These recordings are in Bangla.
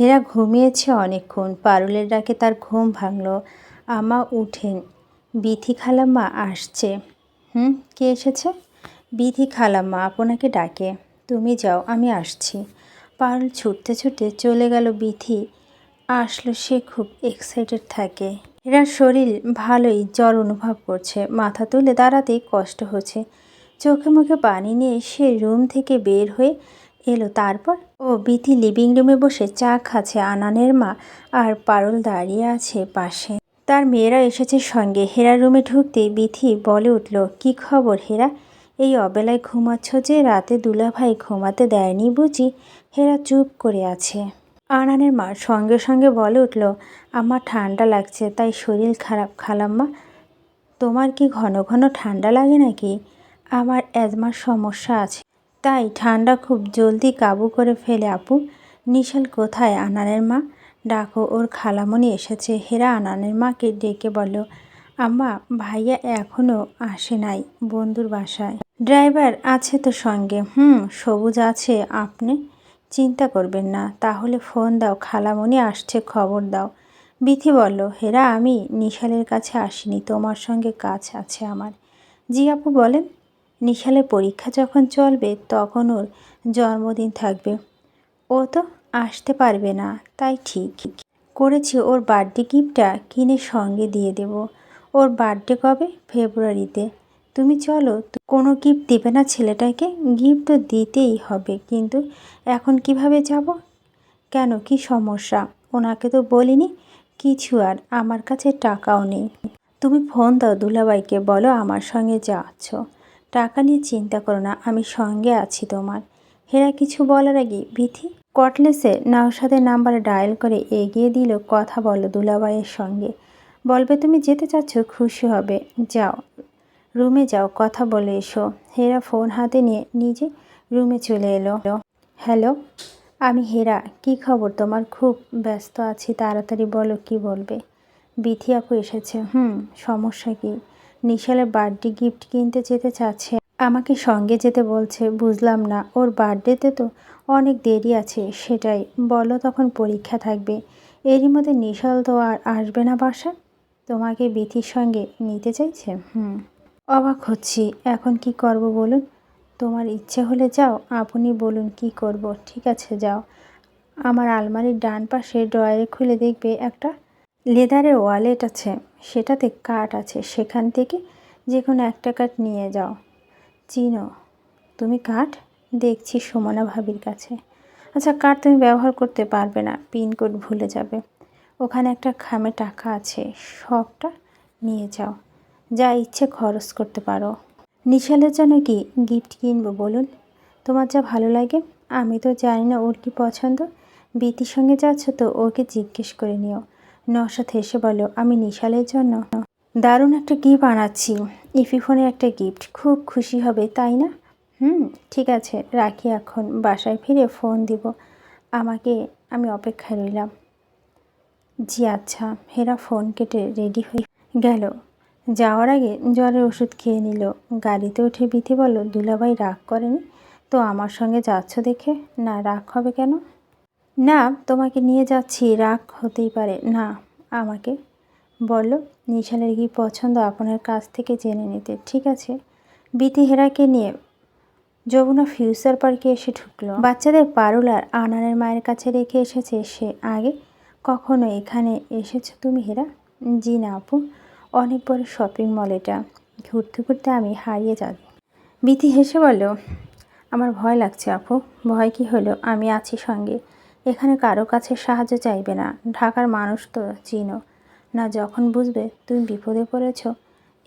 হেরা ঘুমিয়েছে অনেকক্ষণ। পারুলের ডাকে তার ঘুম ভাঙল। আমা উঠেন। বিথি খালাম্মা আসছে। হুম, কে এসেছে? বিথি খালাম্মা, আপনাকে ডাকে। তুমি যাও, আমি আসছি। পারুল ছুটতে ছুটতে চলে গেল বিথি। আসলো সে খুব এক্সাইটেড থাকে। হেরার শরীর ভালোই জ্বর অনুভব করছে। মাথা তুলে দাঁড়াতেই কষ্ট হচ্ছে। চোখে মুখে পানি নিয়ে সে রুম থেকে বের হয়ে এলো তারপর। ও বিথি লিভিং রুমে বসে চা খাচ্ছে আনানের মা আর পারুল দাঁড়িয়ে আছে পাশে। তার মেয়েরা এসেছে সঙ্গে। হেরা রুমে ঢুকতে বিথি বলে উঠল, কি খবর হেরা? এই অবেলায় ঘুমাচ্ছ যে, রাতে দুলাভাই ঘুমাতে দেয়নি বুঝি? হেরা চুপ করে আছে। আনানের মা সঙ্গে সঙ্গে বলে উঠল, আমার ঠান্ডা লাগছে, তাই শরীর খারাপ খালাম্মা। তোমার কি ঘন ঘন ঠান্ডা লাগে নাকি? আমার অ্যাজমার সমস্যা আছে। তাই ঠান্ডা খুব জলদি কাবু করে ফেলে, আপু। নিশাল কোথায় আনানের মা? ডাকো, ওর খালামণি এসেছে। হেরা আনানের মাকে ডেকে বলল, আম্মা, ভাইয়া এখনও আসে নাই বন্ধুর বাসায়। ড্রাইভার আছে তো সঙ্গে। হুম, সবুজ আছে, আপনি চিন্তা করবেন না। তাহলে ফোন দাও, খালামণি আসছে, খবর দাও। বিথি বলল, হেরা, আমি নিশালের কাছে আসিনি। তোমার সঙ্গে কাজ আছে আমার। জি আপু বলেন নিশালের পরীক্ষা যখন চলবে, তখন ওর জন্মদিন থাকবে। ও তো আসতে পারবে না, তাই ঠিক। করেছি ওর বার্থডে গিফটটা কিনে সঙ্গে দিয়ে দেব। ওর বার্থডে কবে? ফেব্রুয়ারিতে। তুমি চলো, কোনো গিফট দেবে না ছেলেটাকে, গিফট তো দিতেই হবে, কিন্তু এখন কীভাবে যাব? কেন? কি সমস্যা? ওনাকে তো বলিনি, কিছু আর, আমার কাছে টাকাও নেই। তুমি ফোন দাও দুলাবাইকে বলো আমার সঙ্গে যাচ্ছ। টাকা নিয়ে চিন্তা করো না, আমি সঙ্গে আছি তোমার। হেরা কিছু বলার আগে বিথি কটলেসে নাওসাদের নাম্বার ডায়াল করে এগিয়ে দিল কথা বলো দুলাবাইয়ের সঙ্গে। বলবে, তুমি যেতে চাচ্ছ, খুশি হবে। যাও। রুমে যাও, কথা বলে এসো। হেরা ফোন হাতে নিয়ে নিজে রুমে চলে এলো। হ্যালো, আমি হেরা। কি খবর? তোমার খুব ব্যস্ত আছি, তাড়াতাড়ি বলো, কি বলবে? বিথি আপু এসেছে। হুম, সমস্যা কি? নিশালের বার্থডে গিফট কিনতে যেতে চাচ্ছে। আমাকে সঙ্গে যেতে বলছে, বুঝলাম না। ওর বার্থডেতে তো অনেক দেরি আছে, সেটাই। বলো তখন পরীক্ষা থাকবে। এরই মধ্যে নিশাল তো আর আসবে না বাসা তোমাকে বিথির সঙ্গে নিতে চাইছে? হুম। অবাক হচ্ছি। এখন কি করব বলুন? তোমার ইচ্ছে হলে যাও, আপনি বলুন কি করব। ঠিক আছে, যাও। আমার আলমারির ডান পাশে ড্রয়ারে খুলে দেখবে একটা লেদারের ওয়ালেট আছে। সেটাতে কাঠ আছে, সেখান থেকে যে কোনো একটা কাঠ নিয়ে যাও। চিনো, তুমি কাঠ দেখছি সুমনা ভাবির কাছে। আচ্ছা কাঠ তুমি ব্যবহার করতে পারবে না পিনকোড ভুলে যাবে। ওখানে একটা খামে টাকা আছে, সবটা নিয়ে যাও। যা ইচ্ছে খরচ করতে পারো। নিশালের জন্য কি গিফট কিনবো বলুন? তোমার যা ভালো লাগে, আমি তো জানি না ওর কি পছন্দ। বিতির সঙ্গে যাচ্ছ তো ওকে জিজ্ঞেস করে নিও। নসাথ হেসে বলো আমি নিশালের জন্য। দারুণ একটা গিফট আনাচ্ছি ইফি ফোনের একটা গিফট খুব খুশি হবে, তাই না? হুম, ঠিক আছে, রাখি এখন। বাসায় ফিরে ফোন দিব। আমাকে, আমি অপেক্ষায় রইলাম। জি আচ্ছা। হেরা ফোন কেটে রেডি হয়ে গেল। যাওয়ার আগে জ্বরের ওষুধ খেয়ে নিল। গাড়িতে উঠে বিথি বলল, দুলাভাই রাগ করেনি? তো আমার সঙ্গে যাচ্ছ দেখে? না, রাগ হবে কেন? না, তোমাকে নিয়ে যাচ্ছি, রাগ হতেই পারে। না, আমাকে। বলল নিশালের কি পছন্দ? আপনার কাছ থেকে জেনে নিতে, ঠিক আছে? বিতি হেরাকে নিয়ে যমুনা ফিউচার পার্কে এসে ঢুকলো। বাচ্চাদের পারুল আর আনানের মায়ের কাছে রেখে এসেছে সে আগে। কখনো এখানে এসেছ তুমি হেরা? জি না আপু, অনেক বড় শপিং মল এটা। ঘুরতে ঘুরতে আমি হারিয়ে যাব বিথি হেসে বলল, আমার ভয় লাগছে আপু। ভয় কি হলো? আমি আছি সঙ্গে। এখানে কারও কাছে সাহায্য চাইবে না। ঢাকার মানুষ তো চিনো। না, যখন বুঝবে তুমি বিপদে পড়েছ,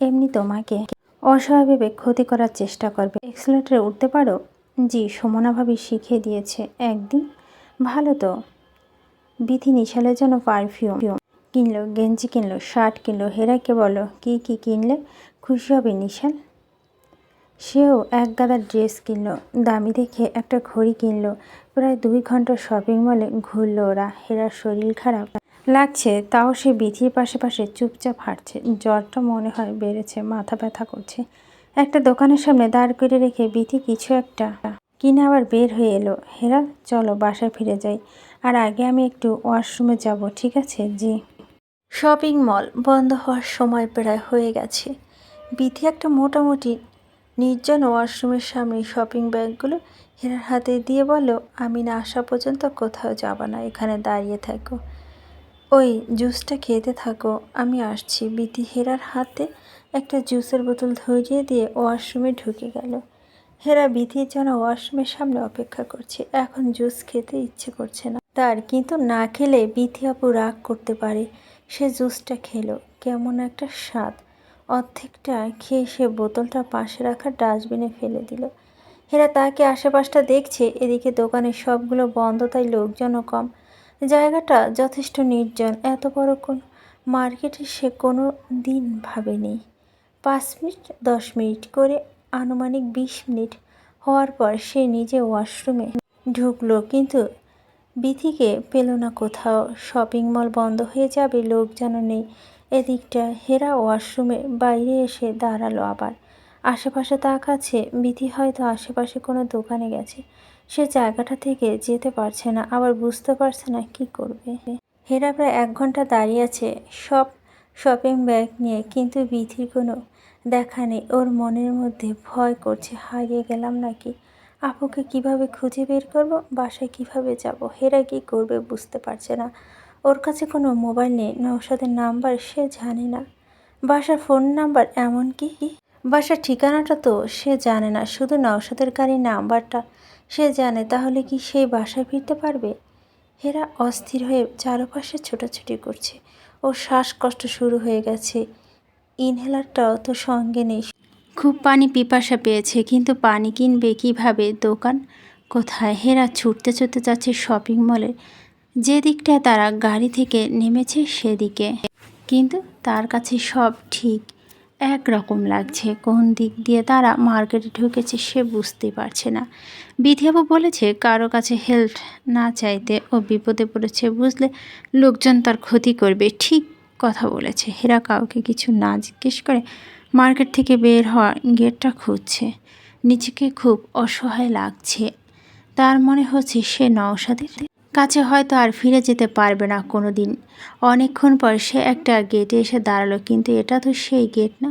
এমনি তোমাকে অস্বাভাবিক ক্ষতি করার চেষ্টা করবে। এক্সেলেটারে উঠতে পারো? জি সমনাভাবে শিখিয়ে দিয়েছে। একদিন? ভালো তো। বিধি নিশালের জন্য পারফিউম। কিনলো, গেঞ্জি কিনলো, শার্ট কিনলো হেরাকে বলো, কি কি কিনলে? খুশি হবে নিশাল? সেও এক গাদা ড্রেস কিনলো, দামি দেখে একটা ঘড়ি কিনলো। প্রায় দুই ঘণ্টা শপিং মলে ঘুরলো ওরা, হেরার শরীর খারাপ লাগছে, তাও সে বিথির পাশে পাশে চুপচাপ হাঁটছে। জ্বরটা মনে হয় বেড়েছে, মাথা ব্যথা করছে। একটা দোকানের সামনে দাঁড় করে রেখে বিথি কিছু একটা কিনে আবার বের হয়ে এলো। হেরা, চলো বাসায় ফিরে যাই। আর আগে আমি একটু ওয়াশরুমে যাব, ঠিক আছে? জি। শপিং মল বন্ধ হওয়ার সময় প্রায় হয়ে গেছে। বিথি একটা মোটামুটি নির্জন ওয়াশরুমের সামনে শপিং ব্যাগগুলো হেরার হাতে দিয়ে বলো আমি না আসা পর্যন্ত কোথাও যাব না, এখানে দাঁড়িয়ে থাকো। ওই জুসটা খেতে থাকো, আমি আসছি। বিতি হেরার হাতে একটা জুসের বোতল ধরিয়ে দিয়ে ওয়াশরুমে ঢুকে গেল। হেরা বিধির জন্য ওয়াশরুমের সামনে অপেক্ষা করছে। এখন জুস খেতে ইচ্ছে করছে না তার, কিন্তু না খেলে বিথি আপু রাগ করতে পারে। সে জুসটা খেলো, কেমন একটা স্বাদ। অর্ধেকটা খেয়ে সে বোতলটা পাশে রাখা ডাস্টবিনে ফেলে দিল। হেরা তাকে আশেপাশটা দেখছে, এদিকে দোকানের সবগুলো বন্ধ, তাই লোকজনও কম। জায়গাটা যথেষ্ট নির্জন, এত বড় কোন মার্কেটে সে কোনো দিন ভাবেনি। পাঁচ মিনিট, দশ মিনিট করে আনুমানিক বিশ মিনিট হওয়ার পর সে নিজে ওয়াশরুমে ঢুকলো, কিন্তু বিথিকে পেল না কোথাও। শপিং মল বন্ধ হয়ে যাবে, লোক যেন নেই। এদিকটা হেরা ওয়াশরুমে বাইরে এসে দাঁড়াল আবার। আশেপাশে তাকাচ্ছে বিধি হয়তো আশেপাশে কোনো দোকানে গেছে। সে জায়গাটা থেকে যেতে পারছে না, আবার বুঝতে পারছে না কি করবে। হেরা প্রায় এক ঘণ্টা দাঁড়িয়ে আছে সব শপিং ব্যাগ নিয়ে, কিন্তু বিধির কোনো দেখা নেই। ওর মনের মধ্যে ভয় করছে, হারিয়ে গেলাম নাকি? আপুকে কীভাবে খুঁজে বের করব? বাসায় কীভাবে যাব? হেরা কি করবে বুঝতে পারছে না। ওর কাছে কোনো মোবাইল নেই নৌসাদের নাম্বার, সে জানে না। বাসার ফোন নাম্বার এমনকি বাসার ঠিকানাটা তো সে জানে না, শুধু নৌসাদের গাড়ির নাম্বারটা সে জানে, তাহলে কি সেই বাসায় ফিরতে পারবে? হেরা অস্থির হয়ে চারপাশে ছোটাছুটি করছে। ও শ্বাসকষ্ট শুরু হয়ে গেছে। ইনহেলারটাও তো সঙ্গে নেই। খুব পানি পিপাসা পেয়েছে, কিন্তু পানি কিনবে কীভাবে? দোকান কোথায়? হেরা ছুটতে ছুটতে যাচ্ছে শপিং মলে। যে দিকটায় তারা গাড়ি থেকে নেমেছে সেদিকে। কিন্তু তার কাছে সব ঠিক। এক রকম লাগছে কোন দিক দিয়ে তারা মার্কেটে ঢুকেছে সে বুঝতে পারছে না। বিধিয়াবু বলেছে, কারও কাছে হেল্প না চাইতে ও বিপদে পড়েছে বুঝলে লোকজন তার ক্ষতি করবে। ঠিক কথা বলেছে। হেরা কাউকে কিছু না জিজ্ঞেস করে মার্কেট থেকে বের হওয়া গেটটা খুঁজছে। নিজেকে খুব অসহায় লাগছে। তার মনে হচ্ছে সে নওশাদের কাছে হয়তো আর ফিরে যেতে পারবে না কোনো দিন অনেকক্ষণ পর সে একটা গেটে এসে দাঁড়াল, কিন্তু এটা তো সেই গেট না।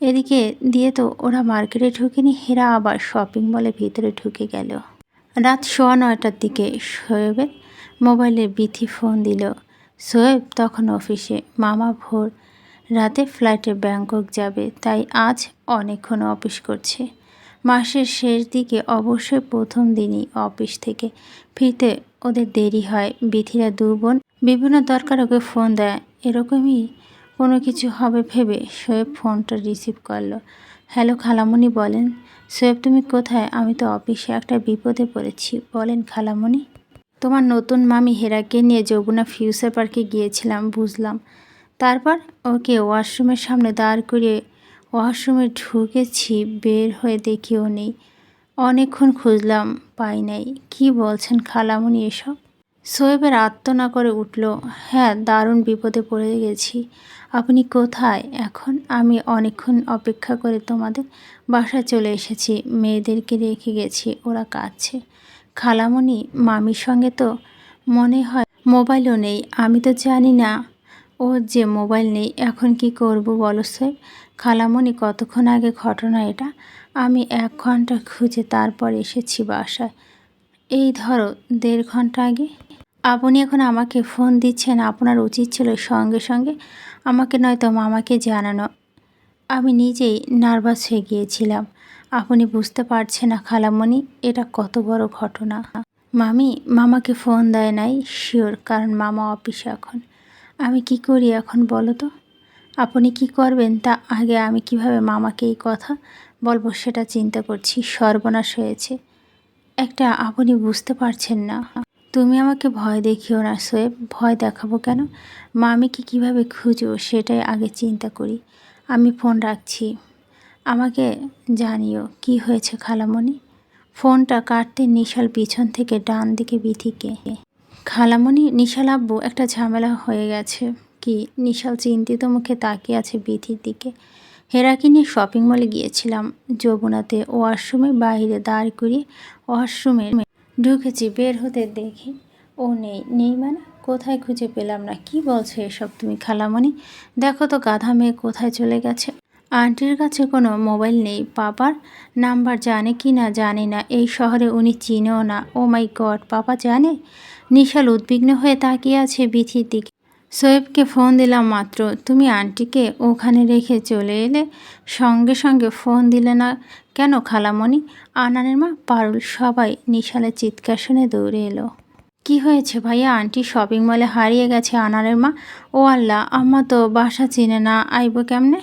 এদিকে দিয়ে তো ওরা মার্কেটে ঢুকেনি, হেরা আবার শপিং মলে ভিতরে ঢুকে গেল। রাত সোয়া নয়টার দিকে শোয়েবের মোবাইলে বিথি ফোন দিল। সোয়েব তখন অফিসে মামা ভোর রাতে ফ্লাইটে ব্যাংকক যাবে, তাই আজ অনেকক্ষণ অফিস করছে। মাসের শেষ দিকে অবশ্যই প্রথম দিনই অফিস থেকে ফিরতে ওদের দেরি হয়। বিথিরা দু বোন বিভিন্ন দরকার ওকে ফোন দেয়। এরকমই কোনো কিছু হবে ভেবে শোয়েব ফোনটা রিসিভ করল। হ্যালো খালামণি, বলেন। শোয়েব তুমি কোথায়? আমি তো অফিসে একটা বিপদে পড়েছি। বলেন খালামণি। তোমার নতুন মামি হেরাকে নিয়ে যমুনা ফিউচার পার্কে গিয়েছিলাম, বুঝলাম। তারপর ওকে ওয়াশরুমের সামনে দাঁড় করিয়ে ওয়াশরুমে ঢুকেছি, বের হয়ে দেখিও নেই। অনেকক্ষণ খুঁজলাম, পাই নাই। কি বলছেন খালামুনি এসব? সোয়েবের আত্মনা করে উঠল হ্যাঁ দারুণ বিপদে পড়ে গেছি। আপনি কোথায়? এখন আমি অনেকক্ষণ অপেক্ষা করে তোমাদের বাসায় চলে এসেছি, মেয়েদেরকে রেখে গেছি, ওরা কাঁদছে। খালামণি মামির সঙ্গে তো মনে হয় মোবাইলও নেই, আমি তো জানি না। ও যে মোবাইল নেই, এখন কি করব বলো সোয়েব খালামণি, কতক্ষণ আগে ঘটনা এটা? আমি এক ঘণ্টা খুঁজে তারপর এসেছি বাসায়। এই ধরো, দেড় ঘণ্টা আগে। আপনি এখন আমাকে ফোন দিচ্ছেন, আপনার উচিত ছিল সঙ্গে সঙ্গে আমাকে, নয়তো মামাকে জানানো। আমি নিজেই নার্ভাস হয়ে গিয়েছিলাম। আপনি বুঝতে পারছেন না খালামণি, এটা কত বড় ঘটনা। মামি, মামাকে ফোন দেয় নাই, শিওর, কারণ মামা অফিসে এখন। আমি কি করি এখন বলো তো? আপনি কি করবেন? তা আগে আমি কীভাবে মামাকে এই কথা বলব সেটা চিন্তা করছি। সর্বনাশ হয়েছে। একটা আপনি বুঝতে পারছেন না। তুমি আমাকে ভয় দেখিও না, সোয়েব। ভয় দেখাবো কেন? মামিকে কীভাবে খুঁজবো সেটাই আগে চিন্তা করি। আমি ফোন রাখছি। আমাকে জানিও কি হয়েছে খালামণি। ফোনটা কাটতে নিশাল পিছন থেকে ডান দিকে বিথিকে। খালামণি, নিশাল আব্বু, একটা ঝামেলা হয়ে গেছে। কি? নিশাল চিন্তিত মুখে তাকিয়ে আছে বিথির দিকে। হেরাকে নিয়ে শপিং মলে গিয়েছিলাম। যমুনাতে ওয়াশরুমের বাইরে দাঁড় করিয়ে ওয়াশরুমের ঢুকেছি। বের হতে দেখি ও নেই। নেই মানে? কোথায় খুঁজে পেলাম না। কি বলছো এসব তুমি খালামণি? দেখো তো গাধা মেয়ে কোথায় চলে গেছে। আন্টির কাছে কোনো মোবাইল নেই। পাপার নাম্বার জানে কি না জানি না। এই শহরে উনি চিনেও না। ও মাই গড পাপা জানে? নিশাল উদ্বিগ্ন হয়ে তাকিয়ে আছে বিথির দিকে। সোয়েবকে ফোন দিলাম মাত্র। তুমি আন্টিকে ওখানে রেখে চলে এলে সঙ্গে সঙ্গে ফোন দিলে না কেন খালামণি? আনানের মা পারুল সবাই নিশালের চিৎকার শুনে দৌড়ে এলো। কি হয়েছে ভাইয়া? আন্টি শপিং মলে হারিয়ে গেছে আনারের মা? ও আল্লাহ, আম্মা তো বাসা চিনে না, আইব কেমনে?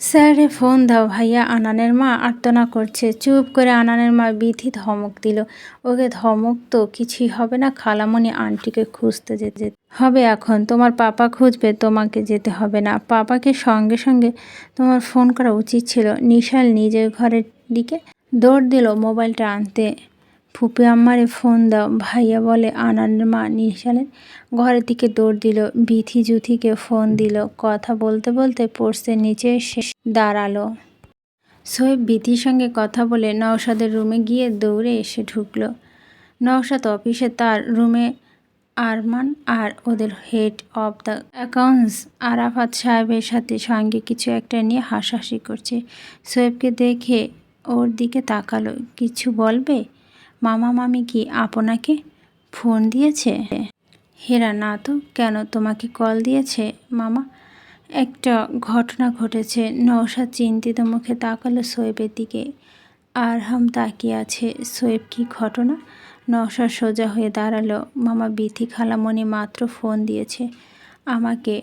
স্যারে ফোন দাও ভাইয়া, আনানের মা আর্তনা করছে। চুপ করে আনানের মা বিধি ধমক দিল। ওকে ধমক তো কিছুই হবে না খালামণি আন্টিকে খুঁজতে যেতে হবে এখন। তোমার পাপা খুঁজবে, তোমাকে যেতে হবে না। পাপাকে সঙ্গে সঙ্গে তোমার ফোন করা উচিত ছিল। নিশাল নিজের ঘরের দিকে দৌড় দিল মোবাইলটা আনতে। ফুপি আম্মারে ফোন দাও। ভাইয়া বলে আনানের মা নিশালের ঘরের দিকে দৌড় দিল। বিথি জুথিকে ফোন দিল। কথা বলতে বলতে পড়ছে নিচে এসে দাঁড়াল। সোয়েব বিথির সঙ্গে কথা বলে নওশাদের রুমে গিয়ে দৌড়ে এসে ঢুকলো। নওশাদ অফিসে তার রুমে আরমান আর ওদের head of the accounts Arafat সাহেবের সাথে সঙ্গে কিছু একটা নিয়ে হাসাহাসি করছে। সোয়েবকে দেখে ওর দিকে তাকালো। কিছু বলবে? মামা মামি কি আপনাকে ফোন দিয়েছে? হেরা, না তো, কেন তোমাকে কল দিয়েছে? মামা, একটা ঘটনা ঘটেছে। নওশা চিন্তিত মুখে তাকালো সোয়েবের দিকে। আরহাম তাকিয়ে আছে। সোয়েব কি ঘটনা? নওশা সোজা হয়ে দাঁড়াল। মামা বিথি খালামণি মাত্র ফোন দিয়েছে। আমাকে,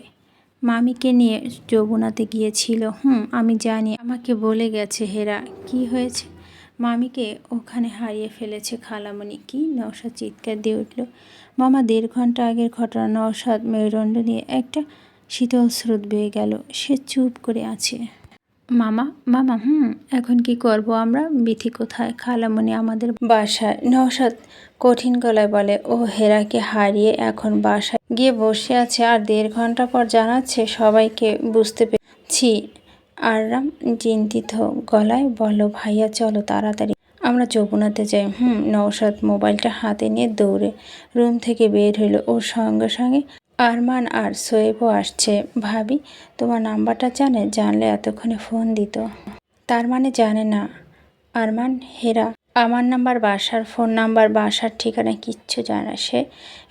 মামিকে নিয়ে যমুনাতে গিয়েছিল। হুম, আমি জানি। আমাকে বলে গেছে, হেরা। কি হয়েছে? মামিকে ওখানে হারিয়ে ফেলেছে খালামণি। কি নওশাদ চিৎকার দিয়ে উঠল। মামা দেড় ঘণ্টা আগের ঘটনা, নওশাদ মেরুদণ্ড নিয়ে একটা শীতল স্রোত বেয়ে গেল। সে চুপ করে আছে। মামা মামা, হুম, এখন কি করব আমরা? বিথি কোথায়? খালামণি আমাদের বাসায়। নওশাদ কঠিন গলায় বলে, ও হেরাকে হারিয়ে এখন বাসায় গিয়ে বসে আছে। আর দেড় ঘণ্টা পর জানাচ্ছে সবাইকে বুঝতে পেরেছি আররাম চিন্তিত গলায় বলল ভাইয়া, চলো তাড়াতাড়ি। আমরা যমুনাতে যাই। হুম, নওশাদ মোবাইলটা হাতে নিয়ে দৌড়ে রুম থেকে বের হইল। ওর সঙ্গে সঙ্গে আরমান আর সোয়েবও আসছে। ভাবি, তোমার নাম্বারটা জানে? জানলে এতক্ষণে ফোন দিত। তার মানে জানে না। আরমান, হেরা, আমার নাম্বার, বাসার ফোন নাম্বার, বাসার ঠিকানা কিচ্ছু জানে সে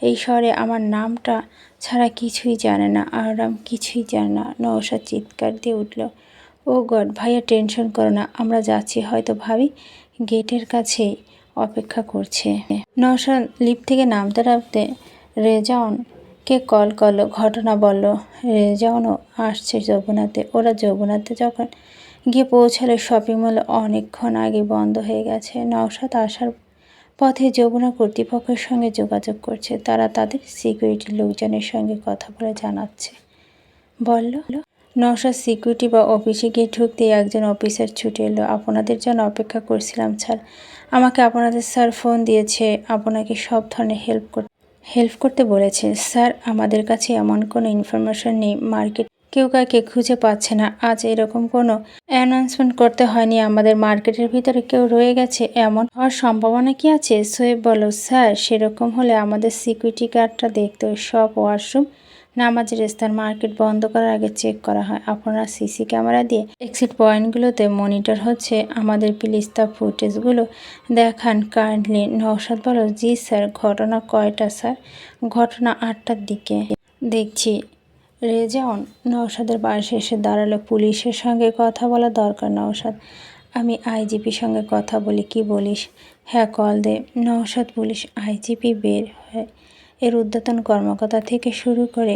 এই শহরে আমার নামটা ছাড়া কিছুই জানে না। আরাম কিছুই জানে না। নওশাদ চিৎকার দিয়ে উঠল। ও গড, ভাইয়া টেনশন করো না, আমরা যাচ্ছি। হয়তো ভাবি গেটের কাছে অপেক্ষা করছে। নওশান লিফট থেকে নামতে নামতে রেজাউনকে কল করল, ঘটনা বলল, রেজাউনও আসছে যমুনাতে। ওরা যমুনাতে যখন গিয়ে পৌঁছালো শপিং মল অনেকক্ষণ আগে বন্ধ হয়ে গেছে। নওশাদ আসার পথে যমুনা কর্তৃপক্ষের সঙ্গে যোগাযোগ করছে। তারা তাদের সিকিউরিটি লোকজনের সঙ্গে কথা বলে জানাচ্ছে। বলল নশা সিকিউরিটি বা অফিসে গিয়ে ঢুকতেই একজন অফিসার ছুটে এলো। আপনাদের জন্য অপেক্ষা করছিলাম, স্যার। আমাকে আপনাদের স্যার ফোন দিয়েছে। আপনাকে সব ধরনের হেল্প হেল্প করতে বলেছে? স্যার, আমাদের কাছে এমন কোনো ইনফরমেশন নেই। মার্কেট কেউ কাকে খুঁজে পাচ্ছে না। আজ এরকম কোনো অ্যানাউন্সমেন্ট করতে হয়নি। আমাদের মার্কেটের ভিতরে কেউ রয়ে গেছে। এমন হওয়ার সম্ভাবনা কি আছে? সোয়েব বলো স্যার, সেরকম হলে আমাদের সিকিউরিটি গার্ডটা দেখতে। সব ওয়াশরুম নামাজের স্থান মার্কেট বন্ধ করার আগে চেক করা হয়। আপনারা সিসি ক্যামেরা দিয়ে এক্সিট পয়েন্টগুলোতে মনিটর হচ্ছে আমাদের প্লিজ তা ফুটেজগুলো দেখান কাইন্ডলি। নৌসাদ বলো, জি স্যার, ঘটনা কয়টা স্যার? ঘটনা আটটার দিকে। দেখছি। রেজাউন নৌসাদের বাসে এসে দাঁড়াল। পুলিশের সঙ্গে কথা বলা দরকার নৌসাদ আমি আইজিপির সঙ্গে কথা বলি, কি বলিস? হ্যাঁ কল দে। নৌসাদ পুলিশ আইজিপি বের হয়। এর উদ্যতন কর্মকর্তা থেকে শুরু করে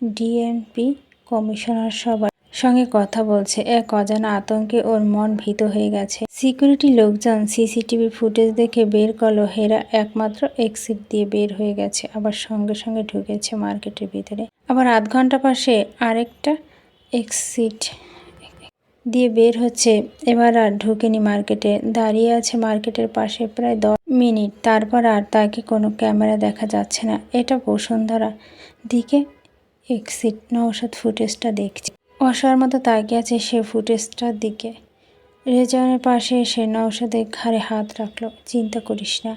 ডিএমপি কমিশনার সবার সঙ্গে কথা বলছে। এক অজানা আতঙ্কে ওর মন ভীত হয়ে গেছে। সিকিউরিটি লোকজন সিসিটিভি ফুটেজ দেখে বের করল। হেরা একমাত্র এক্সিট দিয়ে বের হয়ে গেছে, আবার সঙ্গে সঙ্গে ঢুকেছে মার্কেটের ভিতরে। আবার আধ ঘণ্টা পাশে আরেকটা এক্সিট দিয়ে বের হচ্ছে। এবার আর ঢুকেনি মার্কেটে। দাঁড়িয়ে আছে মার্কেটের পাশে প্রায় দশ মিনিট। তারপর আর তাকে কোনো ক্যামেরা দেখা যাচ্ছে না। এটা বসুন্ধরা দিকে এক্সিট। নৌসাদ ফুটেজটা দেখছে। অসার মতো তাকিয়ে আছে সে ফুটেজটার দিকে। রেজানের পাশে এসে নৌসাদের ঘাড়ে হাত রাখল। চিন্তা করিস না।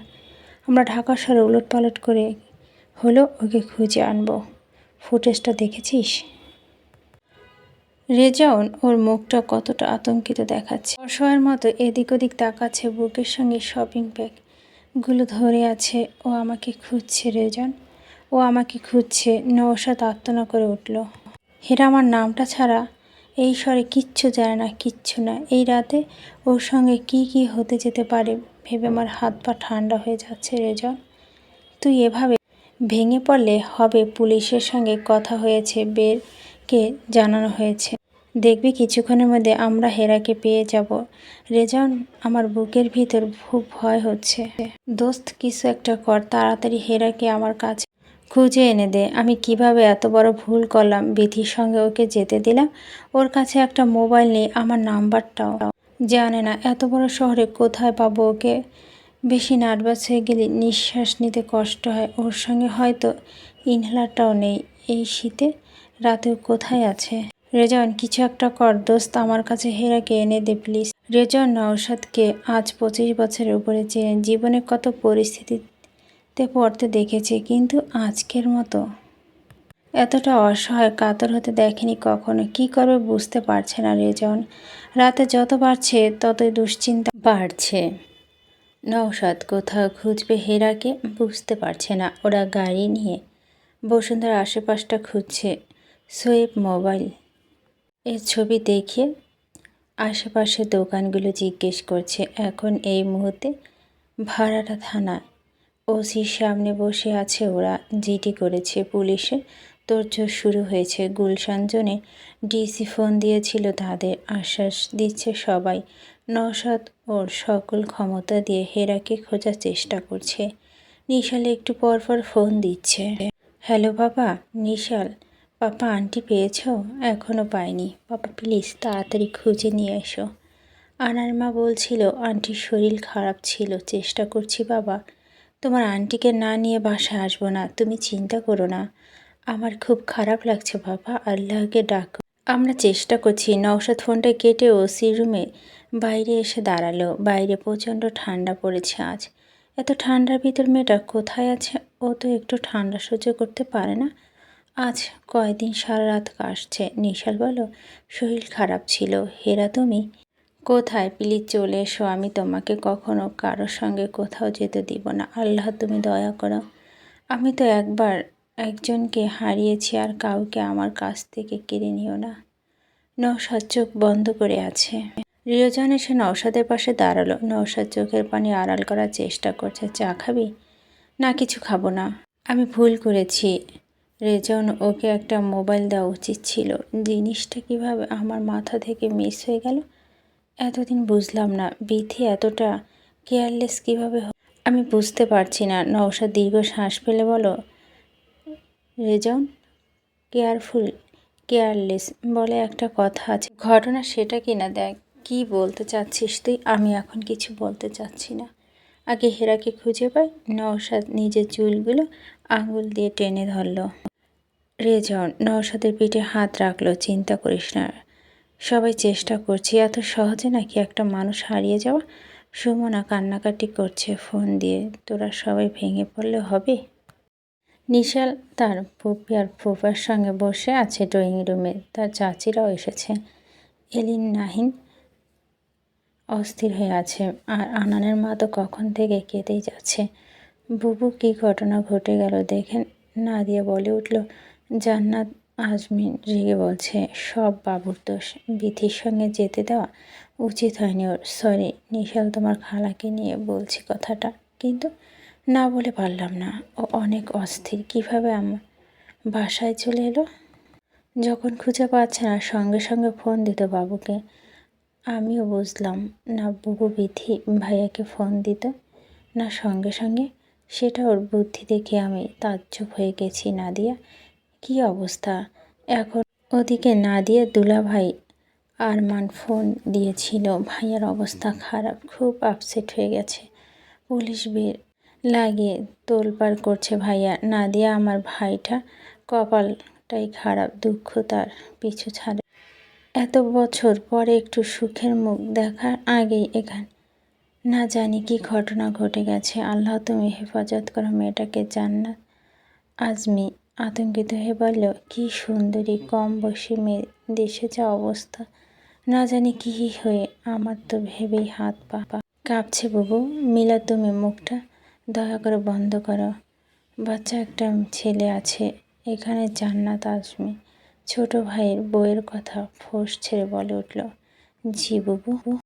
আমরা ঢাকা শহরে উলট পালট করে হলো ওকে খুঁজে আনব। ফুটেজটা দেখেছিস? রেজাউন ওর মুখটা কতটা আতঙ্কিত দেখাচ্ছে। অসহায়ের মতো এদিক ওদিক তাকাচ্ছে বুকের সঙ্গে শপিং ব্যাগগুলো ধরে আছে। ও আমাকে খুঁজছে রেজন ও আমাকে খুঁজছে। নৌসাদ আত্মনা করে উঠল। হেরা, আমার নামটা ছাড়া এই স্বরে কিচ্ছু জানে না, কিচ্ছু না। এই রাতে ওর সঙ্গে কি কি হতে যেতে পারে ভেবে আমার হাত পা ঠান্ডা হয়ে যাচ্ছে রেজন তুই এভাবে ভেঙে পড়লে হবে, পুলিশের সঙ্গে কথা হয়েছে বেরকে জানানো হয়েছে। দেখবি কিছুক্ষণের মধ্যে আমরা হেরাকে পেয়ে যাব। রেজাউন, আমার বুকের ভিতর খুব ভয় হচ্ছে। দোস্ত, কিছু একটা কর, তাড়াতাড়ি হেরাকে আমার কাছে খুঁজে এনে দে। আমি কীভাবে এত বড় ভুল করলাম? বিধির সঙ্গে ওকে যেতে দিলাম। ওর কাছে একটা মোবাইল নেই, আমার নাম্বারটাও। জানে না, এত বড় শহরে কোথায় পাবো ওকে? বেশি নার্ভাস হয়ে গেলে নিঃশ্বাস নিতে কষ্ট হয়। ওর সঙ্গে হয়তো ইনহেলারটাও নেই। এই শীতে রাতেও কোথায় আছে? রেজন কিছু একটা কর, দোস্ত আমার কাছে হেরাকে এনে দে, প্লিজ। রেজন নওশাদকে আজ পঁচিশ বছরের উপরে চেয়ে জীবনে কত পরিস্থিতিতে পড়তে দেখেছে, কিন্তু আজকের মতো। এতটা অসহায়, কাতর হতে দেখেনি কখনো, কি করবে বুঝতে পারছে না রেজন রাতে যত বাড়ছে, ততই দুশ্চিন্তা বাড়ছে। নওশাদ কোথাও খুঁজবে হেরাকে বুঝতে পারছে না, ওরা গাড়ি নিয়ে বসুন্ধরা আশেপাশটা খুঁজছে। সোয়েব মোবাইল এর ছবি দেখিয়ে আশেপাশে দোকানগুলো জিজ্ঞেস করছে। এখন এই মুহূর্তে ভাড়াটা থানায় ওসির সামনে বসে আছে ওরা। জিডি করেছে পুলিশে তোড়জোড় শুরু হয়েছে। গুলশান জোনে ডিসি ফোন দিয়েছিল তাদের। আশ্বাস দিচ্ছে সবাই। নসাদ ওর সকল ক্ষমতা দিয়ে হেরাকে খোঁজার চেষ্টা করছে। নিশাল একটু পর পর ফোন দিচ্ছে। হ্যালো বাবা, নিশাল। পাপা, আন্টি পেয়েছ? এখনও পাইনি। পাপা প্লিজ তাড়াতাড়ি খুঁজে নিয়ে এসো। আনার মা বলছিল, আন্টির শরীর খারাপ ছিল, চেষ্টা করছি বাবা। তোমার আন্টিকে না নিয়ে বাসায় আসব না, তুমি চিন্তা করো না। আমার খুব খারাপ লাগছে বাবা, আল্লাহকে ডাকো। আমরা চেষ্টা করছি। নওশাদ ফোনটা কেটে ওসি রুমে বাইরে এসে দাঁড়াল। বাইরে প্রচণ্ড ঠান্ডা পড়েছে আজ। এত ঠান্ডার ভিতর মেয়েটা কোথায় আছে? ও তো একটু ঠান্ডা সহ্য করতে পারে না। আজ কয়দিন সারা রাত কাশছে নিশাল বলো শরীর খারাপ ছিল। হেরা, তুমি? কোথায় প্লিজ চলে এসো, আমি তোমাকে কখনো কারোর সঙ্গে কোথাও যেতে দিব না। আল্লাহ, তুমি দয়া করো। আমি তো একবার একজনকে হারিয়েছি আর কাউকে আমার কাছ থেকে কেড়ে নিও না। নৌসাদ চোখ বন্ধ করে আছে। রিয়জন এসে নৌসাদের পাশে দাঁড়াল। নৌসাদ চোখের পানি আড়াল করার চেষ্টা করছে। চা খাবি? না, কিছু খাব না। আমি ভুল করেছি। রেজন, ওকে একটা মোবাইল দেওয়া উচিত ছিল। জিনিসটা কীভাবে আমার মাথা থেকে মিস হয়ে গেল? এতদিন বুঝলাম না, বিথি এতটা কেয়ারলেস কীভাবে আমি বুঝতে পারছি না। নৌসা দীর্ঘ শ্বাস ফেলে বলো রেজন, কেয়ারফুল, কেয়ারলেস বলে একটা কথা আছে। ঘটনা সেটা কি না দেখ, কি বলতে চাচ্ছিস তুই? আমি এখন কিছু বলতে চাচ্ছি না। আগে হেরাকে খুঁজে পাই নওশাদ নিজের চুলগুলো আঙুল দিয়ে টেনে ধরল। রেজন নওশাদের পিঠে হাত রাখল, চিন্তা করিস না, সবাই চেষ্টা করছি। এত সহজে নাকি একটা মানুষ হারিয়ে যাওয়া? সুমনা কান্নাকাটি করছে, ফোন দিয়ে তোরা সবাই ভেঙে পড়লে হবে? নিশাল তার পুপি আর ফুফার সঙ্গে বসে আছে ড্রয়িং রুমে। তার চাচিরাও এসেছে। এলিন, নাহিন অস্থির হয়ে আছে। আর আনানের মা তো কখন থেকে কেঁদেই যাচ্ছে। বুবু কি ঘটনা ঘটে গেল দেখেন না দিয়ে বলে উঠল, জান্নাত আজমিন রেগে বলছে, সব বাবুর দোষ। বিথির সঙ্গে যেতে দেওয়া উচিত হয়নি ওর। সরি নিশাল তোমার খালাকে নিয়ে বলছি কথাটা। কিন্তু না বলে পারলাম না। ও অনেক অস্থির। কীভাবে আমার বাসায় চলে এলো? যখন খুঁজে পাচ্ছে না, সঙ্গে সঙ্গে ফোন দিত বাবুকে। আমিও বুঝলাম না বুবু বিথি ভাইয়াকে ফোন দিত, না সঙ্গে সঙ্গে। সেটা ওর বুদ্ধি দেখে আমি তাজ্জব হয়ে গেছি নাদিয়া। কি অবস্থা? এখন ওদিকে নাদিয়া দুলাভাই আরমান ফোন দিয়েছিল। ভাইয়ার অবস্থা খারাপ, খুব আপসেট হয়ে গেছে। পুলিশ বের লাগিয়ে তোলপাড় করছে ভাইয়া। নাদিয়া আমার ভাইটা কপালটাই খারাপ, দুঃখ তার পিছু ছাড়ে। এত বছর পরে একটু সুখের মুখ দেখার আগেই এখানে। না জানি কি ঘটনা ঘটে গেছে। আল্লাহ তুমি হেফাজত করো, মেয়েটাকে জান্নাত। আজমি আতঙ্কিত হয়ে বলল, কি সুন্দরী, কম বয়সী মেয়ে, দেশে যা অবস্থা। না জানি কি হয়ে, আমার তো ভেবেই হাত পা পা কাঁপছে বুবু। মিলা, তুমি মুখটা দয়া করে বন্ধ করো। বাচ্চা একটা ছেলে আছে, এখানে জান্নাত আজমি। ছোট ভাইয়ের বউয়ের কথা ফোঁস ছেড়ে বলে উঠল জি বুবু।